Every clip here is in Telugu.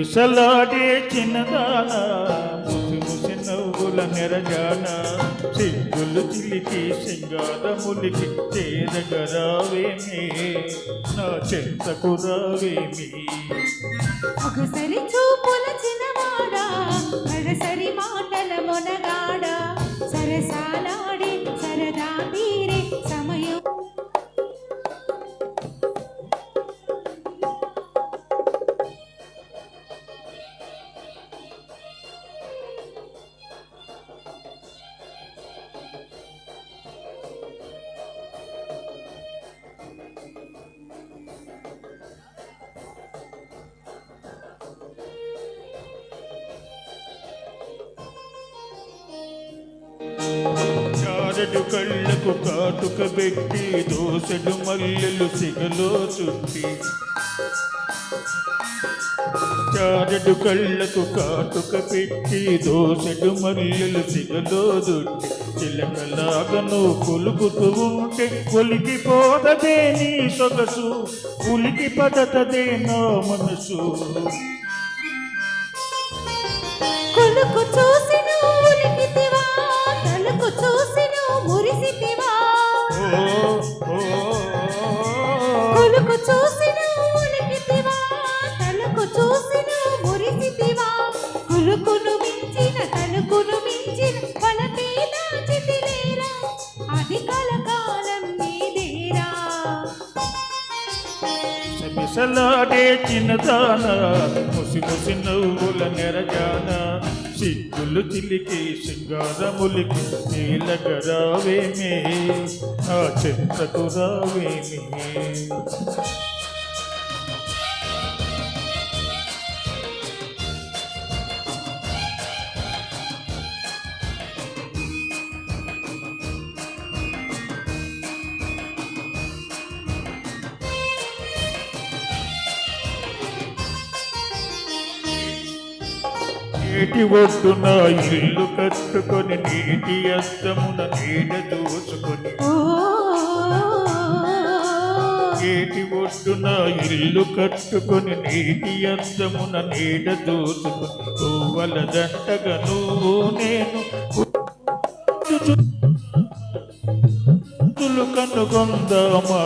విసలాడే చిన్నదాన ముసి ముసి నవ్వుల నెరజాన. సిగ్గులు చిలికి సింగారములికి చేరగరావేమి నా చెంతకు రావేమి. ఒకసారి చూపుల చిన్నవాడా అడసరి మాటల మొనగాడా. సరసాలాడే సరదా చారడు కళ్ళకు కాటుక పెట్టి దోసెడు మల్లెలు సిగలో చుట్టి. చారడు కళ్ళకు కాటుక పెట్టి దోసెడు మల్లెలు సిగలో దుట్టి చిలకలాగను కొలుకుతూ ఉంటే కొలికి పోదదే నీ సొగసు ఉలికి పదతదే నా మనసు. కొలుకుతూ ముసలాడే చిన్నదాన. ముసి ముసి నవ్వుల నెరగాన. సిగ్గులు చిలికి సింగారములికి నీలగరావేమే ఆ చెంతకు రావేమే. నీటి ఒడ్డున ఇల్లు కట్టుకొని నీటి అద్దమున నీడ దోచుకొని ఏటి ఒడ్డున ఇల్లు కట్టుకొని నీటి అద్దమున నీడ దోచుకొని పువ్వల నువ్వు నేను కనుగొందామా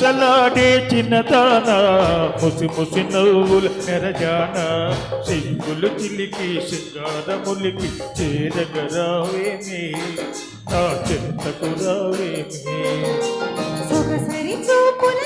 మిసలాడే చిన్నదాన ముసి ముసి నవ్వుల నెరజాన సింగులు చిలికి సింగారములికి చేరగరావేమి. నా చింతకు రావేమి. సొగసరి చూపుల